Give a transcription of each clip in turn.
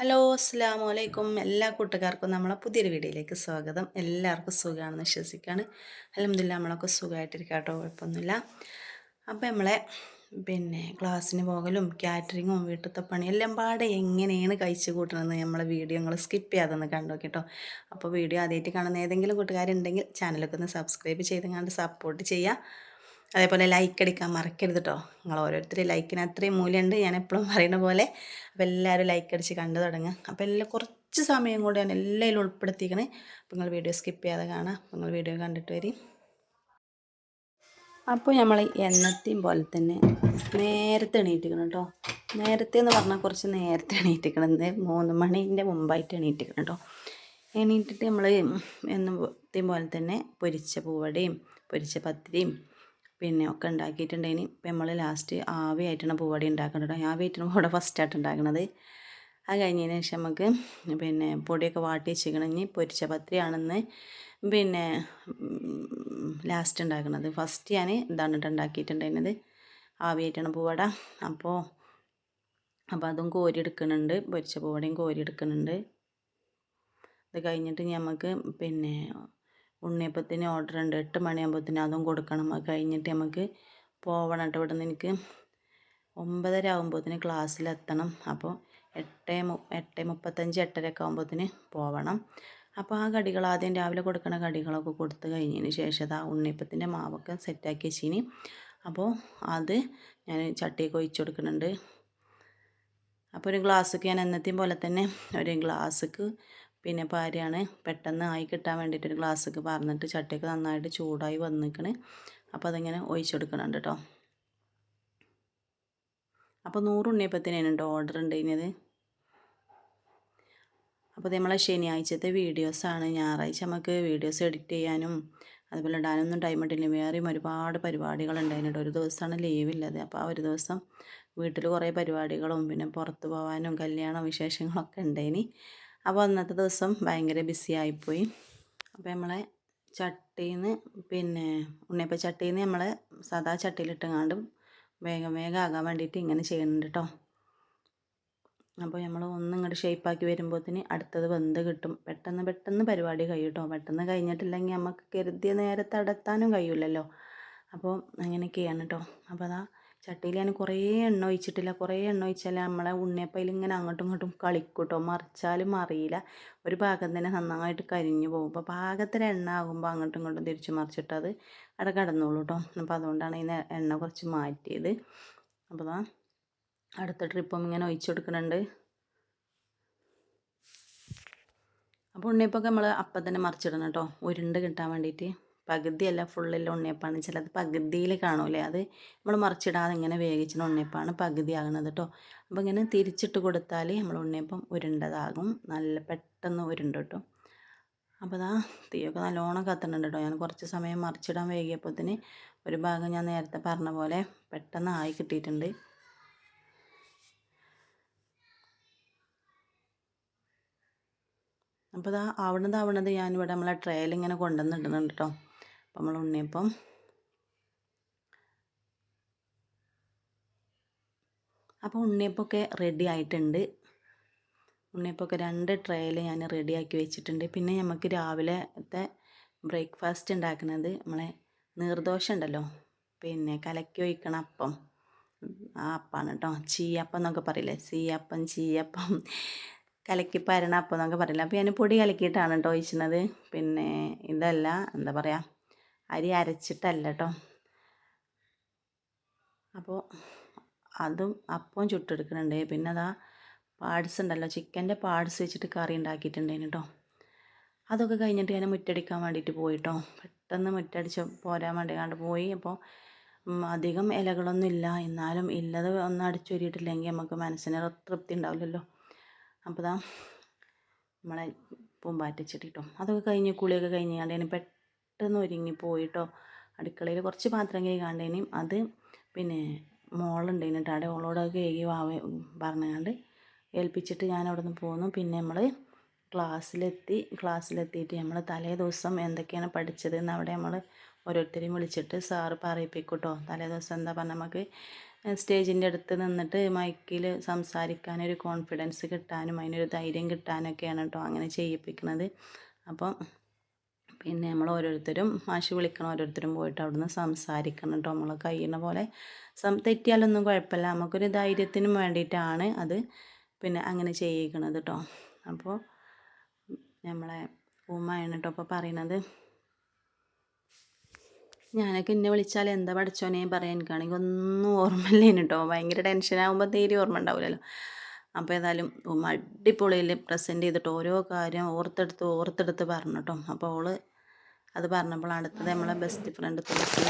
Hello അസ്സാം വലൈക്കും എല്ലാ കൂട്ടുകാർക്കും നമ്മളെ പുതിയൊരു വീഡിയോയിലേക്ക് സ്വാഗതം. എല്ലാവർക്കും സുഖമാണെന്ന് വിശ്വസിക്കുകയാണ്. അലഹമില്ല നമ്മളൊക്കെ സുഖമായിട്ടിരിക്കുക കേട്ടോ കുഴപ്പമൊന്നുമില്ല. അപ്പോൾ നമ്മളെ പിന്നെ ക്ലാസ്സിന് പോകലും കാറ്ററിങ്ങും വീട്ടിലത്തെ പണി എല്ലാം പാടെ എങ്ങനെയാണ് കഴിച്ചു കൂട്ടണമെന്ന് നമ്മളെ വീഡിയോ നിങ്ങൾ സ്കിപ്പ് ചെയ്യാതെ കണ്ടു കേട്ടോ അപ്പോൾ വീഡിയോ ആദ്യമായിട്ട് കാണുന്ന ഏതെങ്കിലും കൂട്ടുകാരുണ്ടെങ്കിൽ ചാനലൊക്കെ ഒന്ന് സബ്സ്ക്രൈബ് ചെയ്ത് കണ്ട് സപ്പോർട്ട് ചെയ്യുക. അതേപോലെ ലൈക്ക് അടിക്കാൻ മറക്കരുത് കേട്ടോ നിങ്ങൾ ഓരോരുത്തരും ലൈക്കിന് അത്രയും മൂല്യമുണ്ട് ഞാൻ എപ്പോഴും പറയുന്ന പോലെ അപ്പോൾ എല്ലാവരും ലൈക്ക് അടിച്ച് കണ്ടു തുടങ്ങുക അപ്പോൾ എല്ലാം കുറച്ച് സമയം കൂടെ ഞാൻ എല്ലാവരും ഉൾപ്പെടുത്തിക്കണേ. അപ്പോൾ നിങ്ങൾ വീഡിയോ സ്കിപ്പ് ചെയ്യാതെ കാണാം. നിങ്ങൾ വീഡിയോ കണ്ടിട്ട് വരും. അപ്പോൾ നമ്മൾ എന്നത്തെയും പോലെ തന്നെ നേരത്തെ എണീറ്റിക്കണം കേട്ടോ നേരത്തെ എന്ന് പറഞ്ഞാൽ കുറച്ച് നേരത്തെ എണീറ്റിക്കണം മൂന്ന് മണീന്റെ മുമ്പായിട്ട് എണീറ്റിക്കണം കേട്ടോ എണീറ്റിട്ട് നമ്മൾ എന്നത്തെയും പോലെ തന്നെ പൊരിച്ച പൂവടയും പൊരിച്ച പത്തിരിയും പിന്നെ ഒക്കെ ഉണ്ടാക്കിയിട്ടുണ്ടെങ്കിൽ ഇപ്പം നമ്മൾ ലാസ്റ്റ് ആവിയായിട്ടാണ് പൂവടി ഉണ്ടാക്കുന്നത് ആവിയായിട്ടാണ് പൂവട ഫസ്റ്റായിട്ട് ഉണ്ടാക്കുന്നത് അത് കഴിഞ്ഞതിന് ശേഷം നമുക്ക് പിന്നെ പൊടിയൊക്കെ വാട്ടി പൊരിച്ച പത്രിയാണെന്ന് പിന്നെ ലാസ്റ്റ് ഉണ്ടാക്കുന്നത് ഫസ്റ്റ് ഞാൻ ഇതാണിട്ട് ഉണ്ടാക്കിയിട്ടുണ്ടായിരുന്നത്. ആവിയായിട്ടാണ് പൂവട. അപ്പോൾ അപ്പോൾ അതും കോരി എടുക്കുന്നുണ്ട് പൊരിച്ച പൂവടയും കോരി എടുക്കുന്നുണ്ട് ഇത് കഴിഞ്ഞിട്ട് നമുക്ക് പിന്നെ ഉണ്ണിയപ്പത്തിന് ഓർഡർ ഉണ്ട് എട്ട് മണിയാകുമ്പോഴത്തേന് അതും കൊടുക്കണം. അത് കഴിഞ്ഞിട്ട് നമുക്ക് പോവണം കേട്ടോ ഇവിടെ നിന്ന് എനിക്ക് ഒമ്പതര ആകുമ്പോഴത്തേന് ക്ലാസ്സിലെത്തണം. അപ്പോൾ എട്ട് മു എട്ട് മുപ്പത്തഞ്ച് എട്ടരയൊക്കെ ആകുമ്പോഴത്തേന് പോവണം. അപ്പോൾ ആ കടികൾ ആദ്യം രാവിലെ കൊടുക്കണ കടികളൊക്കെ കൊടുത്തു കഴിഞ്ഞതിന് ശേഷം ആ ഉണ്ണിയപ്പത്തിന്റെ മാവൊക്കെ സെറ്റാക്കി വെച്ചിനി. അപ്പോൾ അത് ഞാൻ ചട്ടിയൊക്കെ ഒഴിച്ചു കൊടുക്കുന്നുണ്ട്. അപ്പോൾ ഒരു ഗ്ലാസ്സൊക്കെ ഞാൻ എന്നത്തെയും പോലെ തന്നെ ഒരു ഗ്ലാസ്ക്ക് പിന്നെ പാരയാണ് പെട്ടെന്ന് ആയി കിട്ടാൻ വേണ്ടിയിട്ട് ഒരു ഗ്ലാസ്സൊക്കെ പറഞ്ഞിട്ട് ചട്ടിയൊക്കെ നന്നായിട്ട് ചൂടായി വന്നിക്കണ്. അപ്പോൾ അതിങ്ങനെ ഒഴിച്ചെടുക്കണുണ്ട് കേട്ടോ അപ്പോൾ നൂറ് ഉണ്ണിയപ്പത്തിനാണ് കേട്ടോ ഓർഡർ ഉണ്ടായിരുന്നത് അപ്പോൾ നമ്മളെ ശനിയാഴ്ചത്തെ വീഡിയോസാണ് ഞായറാഴ്ച നമുക്ക് വീഡിയോസ് എഡിറ്റ് ചെയ്യാനും അതുപോലെ ഇടാനൊന്നും ടൈം ഇട്ടില്ല. വേറെയും ഒരുപാട് പരിപാടികളുണ്ടായിരുന്നു ഒരു ദിവസമാണ് ലീവില്ലത് അപ്പോൾ ആ ഒരു ദിവസം വീട്ടിൽ കുറേ പരിപാടികളും പിന്നെ പുറത്ത് പോകാനും കല്യാണം വിശേഷങ്ങളൊക്കെ ഉണ്ടായിനി അപ്പോൾ അന്നത്തെ ദിവസം ഭയങ്കര ബിസി ആയിപ്പോയി. അപ്പോൾ നമ്മളെ ചട്ടിയിൽ പിന്നെ ഉണ്ണിയപ്പ ചട്ടിയിൽ നിന്ന് നമ്മളെ സാധാ ചട്ടിയിലിട്ടങ്ങാണ്ടും വേഗം വേഗം ആകാൻ വേണ്ടിയിട്ട് ഇങ്ങനെ ചെയ്യുന്നുണ്ട് കേട്ടോ അപ്പോൾ നമ്മൾ ഒന്ന് ഇങ്ങോട്ട് ഷേപ്പാക്കി വരുമ്പോഴത്തേന് അടുത്തത് വെന്ത് കിട്ടും. പെട്ടെന്ന് പെട്ടെന്ന് പരിപാടി കഴിയും കേട്ടോ പെട്ടെന്ന് കഴിഞ്ഞിട്ടില്ലെങ്കിൽ നമുക്ക് കരുതിയ നേരത്തെ അടത്താനും കഴിയില്ലല്ലോ. അപ്പോൾ അങ്ങനെയൊക്കെയാണ് കേട്ടോ അപ്പോൾ അതാ ചട്ടിയിൽ ഞാൻ കുറേ എണ്ണ ഒഴിച്ചിട്ടില്ല. കുറേ എണ്ണ ഒഴിച്ചാൽ നമ്മളെ ഉണ്ണിയപ്പയിൽ ഇങ്ങനെ അങ്ങോട്ടും ഇങ്ങോട്ടും കളിക്കൂട്ടോ മറിച്ചാലും അറിയില്ല ഒരു ഭാഗം തന്നെ നന്നായിട്ട് കരിഞ്ഞു പോകും. അപ്പോൾ പാകത്തിന് എണ്ണ ആകുമ്പോൾ അങ്ങോട്ടും ഇങ്ങോട്ടും തിരിച്ച് മറിച്ചിട്ട് അത് അവിടെ കടന്നോളൂ കേട്ടോ അപ്പോൾ അതുകൊണ്ടാണ് ഇതിന് എണ്ണ കുറച്ച് മാറ്റിയത്. അപ്പോൾ അതാ അടുത്ത ട്രിപ്പും ഇങ്ങനെ ഒഴിച്ചു കൊടുക്കുന്നുണ്ട്. അപ്പോൾ ഉണ്ണിയപ്പൊക്കെ നമ്മൾ അപ്പം തന്നെ മറിച്ചിടണം കേട്ടോ ഉരുണ്ട് കിട്ടാൻ വേണ്ടിയിട്ട്. പകുതിയല്ല ഫുള്ളിൽ ഉണ്ണിയപ്പാണ്. ചിലത് പകുതിയിൽ കാണൂലേ? അത് നമ്മൾ മറിച്ചിടാതെ ഇങ്ങനെ വേവിച്ചിന് ഉണ്ണിയപ്പാണ് പകുതി ആകുന്നത് കേട്ടോ അപ്പോൾ ഇങ്ങനെ തിരിച്ചിട്ട് കൊടുത്താൽ നമ്മൾ ഉണ്ണിയപ്പം ഉരുണ്ടതാകും. നല്ല പെട്ടെന്ന് ഉരുണ്ട് കേട്ടോ അപ്പോൾ അതാ തീയൊക്കെ നല്ലോണം കത്തുന്നുണ്ട് കേട്ടോ ഞാൻ കുറച്ച് സമയം മറിച്ചിടാൻ വേകിയപ്പോഴത്തേന് ഒരു ഭാഗം ഞാൻ നേരത്തെ പറഞ്ഞ പോലെ പെട്ടെന്ന് ആയി കിട്ടിയിട്ടുണ്ട്. അപ്പോൾ ഇതാ അവിടുന്ന് അവിടുന്ന് ഞാനിവിടെ നമ്മളെ ട്രയൽ ഇങ്ങനെ കൊണ്ടുവന്നിടുന്നുണ്ട് കേട്ടോ അപ്പം നമ്മൾ ഉണ്ണിയപ്പം. അപ്പോൾ ഉണ്ണിയപ്പമൊക്കെ റെഡി ആയിട്ടുണ്ട്. ഉണ്ണിയപ്പമൊക്കെ രണ്ട് ട്രേയിൽ ഞാൻ റെഡിയാക്കി വെച്ചിട്ടുണ്ട്. പിന്നെ നമുക്ക് രാവിലത്തെ ബ്രേക്ക്ഫാസ്റ്റ് ഉണ്ടാക്കുന്നത് നമ്മളെ നീർദോശ ഉണ്ടല്ലോ. പിന്നെ കലക്കി ഒഴിക്കണ അപ്പം. ആ അപ്പാണ് കേട്ടോ ചീയപ്പം എന്നൊക്കെ പറയില്ലേ? ചീയപ്പം ചീയപ്പം. കലക്കി പരണ അപ്പം എന്നൊക്കെ പറയില്ല? അപ്പോൾ ഞാൻ പൊടി കലക്കിയിട്ടാണ് കേട്ടോ ഒഴിച്ചത് പിന്നെ ഇതല്ല എന്താ പറയുക അരി അരച്ചിട്ടല്ല കേട്ടോ അപ്പോൾ അതും അപ്പം ചുട്ടെടുക്കുന്നുണ്ട് പിന്നെ അതാ പാഡ്സ് ഉണ്ടല്ലോ. ചിക്കന്റെ പാഡ്സ് വെച്ചിട്ട് കറി ഉണ്ടാക്കിയിട്ടുണ്ടേന് കേട്ടോ അതൊക്കെ കഴിഞ്ഞിട്ട് ഞാൻ മുറ്റടിക്കാൻ വേണ്ടിയിട്ട് പോയിട്ടോ. പെട്ടെന്ന് മുറ്റടിച്ച് പോരാൻ വേണ്ടി കണ്ട് പോയി അപ്പോൾ അധികം ഇലകളൊന്നും ഇല്ല. എന്നാലും ഇല്ലത് ഒന്ന് അടിച്ചൊരിയിട്ടില്ലെങ്കിൽ നമുക്ക് മനസ്സിന് തൃപ്തി ഉണ്ടാവില്ലല്ലോ. അപ്പോൾ ഇതാ നമ്മളെ പൂമ്പാറ്റച്ചിട്ടിട്ടോ അതൊക്കെ കഴിഞ്ഞ് കുളിയൊക്കെ കഴിഞ്ഞ് കണ്ടേന് പെട്ടെന്ന് പെട്ടെന്ന് ഒരുങ്ങി പോയിട്ടോ. അടുക്കളയിൽ കുറച്ച് പാത്രം കഴുകാണ്ടേനും അത് പിന്നെ മോളുണ്ടേനും കേട്ടോ അവിടെ ഓളോട് കഴുകി വാവ പറഞ്ഞുകൊണ്ട് ഏൽപ്പിച്ചിട്ട് ഞാൻ അവിടെ നിന്ന് പോന്നു. പിന്നെ നമ്മൾ ക്ലാസ്സിലെത്തി. ക്ലാസ്സിലെത്തിയിട്ട് നമ്മൾ തലേ ദിവസം എന്തൊക്കെയാണ് പഠിച്ചത് എന്ന് അവിടെ നമ്മൾ ഓരോരുത്തരെയും വിളിച്ചിട്ട് സാറ് പറയിപ്പിക്കൂട്ടോ. കേട്ടോ തലേ ദിവസം എന്താ പറഞ്ഞാൽ നമുക്ക് സ്റ്റേജിന്റെ അടുത്ത് നിന്നിട്ട് മൈക്കിൽ സംസാരിക്കാനൊരു കോൺഫിഡൻസ് കിട്ടാനും അതിനൊരു ധൈര്യം കിട്ടാനൊക്കെയാണ് കേട്ടോ അങ്ങനെ ചെയ്യിപ്പിക്കുന്നത് അപ്പം പിന്നെ നമ്മൾ ഓരോരുത്തരും മാഷി വിളിക്കണം ഓരോരുത്തരും പോയിട്ട് അവിടുന്ന് സംസാരിക്കണം കേട്ടോ. നമ്മൾ കഴിയുന്ന പോലെ സം തെറ്റിയാലൊന്നും കുഴപ്പമില്ല. നമുക്കൊരു ധൈര്യത്തിനും വേണ്ടിയിട്ടാണ് അത് പിന്നെ അങ്ങനെ ചെയ്യിക്കണത് കേട്ടോ. അപ്പോൾ നമ്മളെ ഉമ്മയാണ് കേട്ടോ അപ്പോൾ പറയണത്. ഞാനൊക്കെ എന്നെ വിളിച്ചാൽ എന്താ പഠിച്ചോനെ പറയാൻ എനിക്കാണെങ്കിൽ ഒന്നും ഓർമ്മയില്ലേനു കേട്ടോ. ഭയങ്കര ടെൻഷനാകുമ്പോൾ തീരെ ഓർമ്മ ഉണ്ടാവില്ലല്ലോ അപ്പോൾ ഏതായാലും ഉമ്മ അടിപൊളിയിൽ പ്രസന്റ് ചെയ്തിട്ട് ഓരോ കാര്യം ഓർത്തെടുത്ത് ഓർത്തെടുത്ത് പറഞ്ഞു കേട്ടോ. അപ്പോൾ ഓൾ അത് പറഞ്ഞപ്പോഴാണ് അടുത്തത് നമ്മളെ ബെസ്റ്റ് ഫ്രണ്ട് തുളസി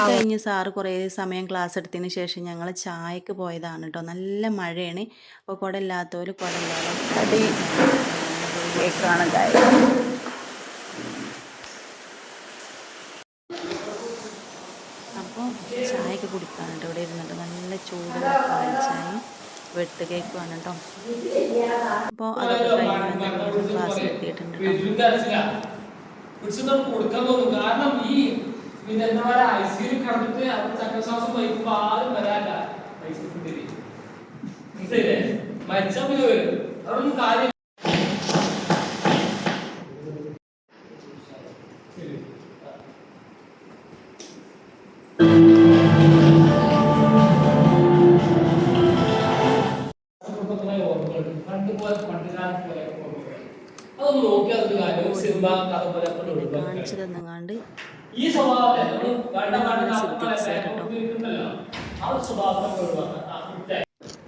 കഴിഞ്ഞ് സാറ് കുറേ സമയം ക്ലാസ് എടുത്തതിന് ശേഷം ഞങ്ങൾ ചായക്ക് പോയതാണ് കേട്ടോ നല്ല മഴയാണ്. അപ്പോൾ കുട ഇല്ലാത്തവർ കുട ഇല്ലാതെ ചായയൊക്കെ കുടിക്കാനുണ്ട് ഇവിടെ ഇരുന്നിട്ട് നല്ല ചൂട് പാൽ ചായ വെട്ട് കേൾക്കുവാണ് കേട്ടോ അപ്പോൾ അതൊക്കെ കഴിഞ്ഞ് ക്ലാസ്സിൽ എത്തിയിട്ടുണ്ട് കേട്ടോ പിടിച്ചിട്ട് കൊടുക്കാൻ തോന്നും. കാരണം ഈ പിന്നെ എന്താ പറയാ ഐ സിയിൽ കിടന്നിട്ട് അത് ചക്രശ്വാസം വഹിക്കുമ്പോ ആരും വരാനില്ല മരിച്ചാൽ പിന്നെ വരും അതൊന്നും കാര്യം കാണിച്ചു തന്നങ്ങാണ്ട് ഈ സ്വഭാവത്തെ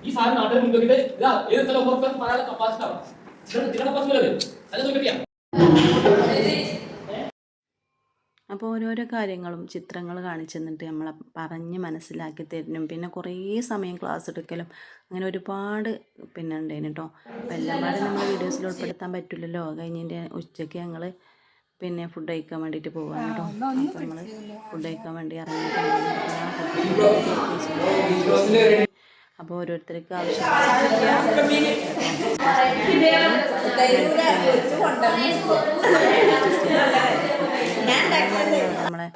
ഈ സാധനം നാട്ടിൽ ഇതാ ഏത് ഉറപ്പാൻ പറയാനുള്ള കപ്പാസിറ്റി ആവും ഇതിന്റെ കപ്പാസിറ്റി വരും നോക്കിയാ അപ്പോൾ ഓരോരോ കാര്യങ്ങളും ചിത്രങ്ങൾ കാണിച്ചു തന്നിട്ട് നമ്മളെ പറഞ്ഞ് മനസ്സിലാക്കി തരുന്നു. പിന്നെ കുറേ സമയം ക്ലാസ് എടുക്കലും അങ്ങനെ ഒരുപാട് പിന്നെ ഉണ്ടായിരുന്നു കേട്ടോ അപ്പോൾ എല്ലാം പാടെ നമ്മൾ വീഡിയോസിൽ ഉൾപ്പെടുത്താൻ പറ്റില്ലല്ലോ കഴിഞ്ഞതിന്റെ ഉച്ചയ്ക്ക് ഞങ്ങൾ പിന്നെ ഫുഡ് കഴിക്കാൻ വേണ്ടിയിട്ട് പോകാൻ കേട്ടോ അപ്പോൾ നമ്മൾ ഫുഡ് കഴിക്കാൻ വേണ്ടി ഇറങ്ങി അപ്പോൾ ഓരോരുത്തർക്ക് ആവശ്യം നമ്മളെ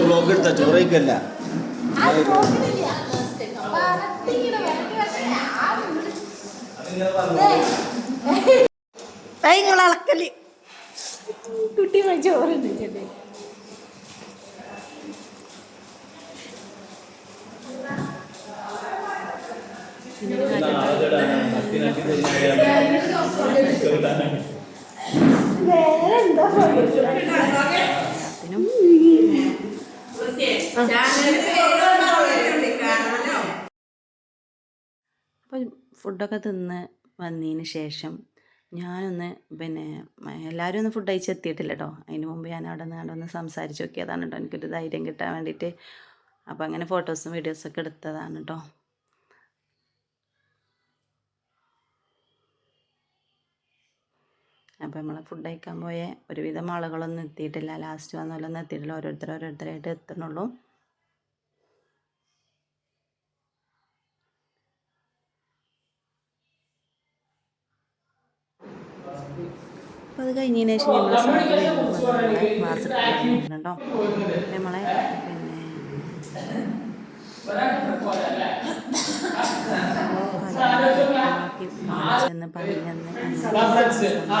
ബ്ലോഗ് എടുത്ത ചോറയ്ക്കല്ല നിങ്ങൾ അളക്കൽ. കുട്ടി ചോറുണ്ട് ചേട്ടൻ എല്ലാത്തിനും അപ്പോൾ ഫുഡൊക്കെ തിന്ന് വന്നതിന് ശേഷം ഞാനൊന്ന് പിന്നെ എല്ലാവരും ഒന്ന് ഫുഡ് കഴിച്ച് എത്തിയിട്ടില്ല കേട്ടോ അതിന് മുമ്പ് ഞാൻ അവിടെ നിന്ന് ഒന്ന് സംസാരിച്ച് നോക്കിയതാണ് കേട്ടോ. എനിക്കൊരു ധൈര്യം കിട്ടാൻ വേണ്ടിയിട്ട്. അപ്പോൾ അങ്ങനെ ഫോട്ടോസും വീഡിയോസും ഒക്കെ എടുത്തതാണ് കേട്ടോ. അപ്പോൾ നമ്മൾ ഫുഡ് കഴിക്കാൻ പോയ ഒരുവിധം ആളുകളൊന്നും എത്തിയിട്ടില്ല. ലാസ്റ്റ് വന്നോലൊന്നും എത്തിയിട്ടില്ല. ഓരോരുത്തർ ഓരോരുത്തരായിട്ട് എത്തണുള്ളൂ. അപ്പോൾ അത് കഴിഞ്ഞതിന് ശേഷം നമ്മൾ ക്ലാസ് നമ്മളെ പിന്നെ പറഞ്ഞെന്ന് ആ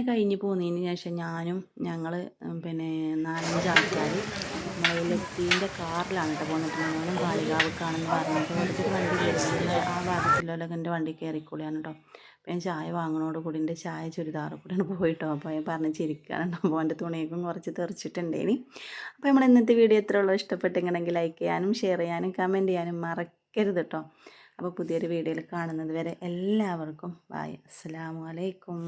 അങ്ങനെ കഴിഞ്ഞ് പോന്നതിന് ശേഷം ഞാനും ഞങ്ങൾ പിന്നെ നാലഞ്ച് ആൾക്കാർ ലത്തീന്റെ കാറിലാണ് കേട്ടോ പോന്നിട്ട് ഞങ്ങളും കാളികാവക്കാണെന്ന് പറഞ്ഞിട്ട് ഇവിടുത്തെ വണ്ടി കയറി ആ ഭാഗത്തിലുള്ള എന്റെ വണ്ടി കയറിക്കൂടിയാണ് കേട്ടോ പിന്നെ ഞാൻ ചായ വാങ്ങണോട് കൂടി എന്റെ ചായ ചുരിദാറ് കൂടിയാണ് പോയിട്ടോ. അപ്പോൾ ഞാൻ പറഞ്ഞ് ചിരിക്കാനുണ്ട്. അപ്പോൾ എന്റെ തുണിയൊക്കെ കുറച്ച് തെറിച്ചിട്ടുണ്ടേനി. അപ്പോൾ നമ്മൾ ഇന്നത്തെ വീഡിയോ എത്ര ഉള്ളൂ. ഇഷ്ടപ്പെട്ടെങ്കിൽ ലൈക്ക് ചെയ്യാനും ഷെയർ ചെയ്യാനും കമന്റ് ചെയ്യാനും മറക്കരുത് കേട്ടോ അപ്പോൾ പുതിയൊരു വീഡിയോയിൽ കാണുന്നത് വരെ എല്ലാവർക്കും ബായ് അസ്സലാമു അലൈക്കും.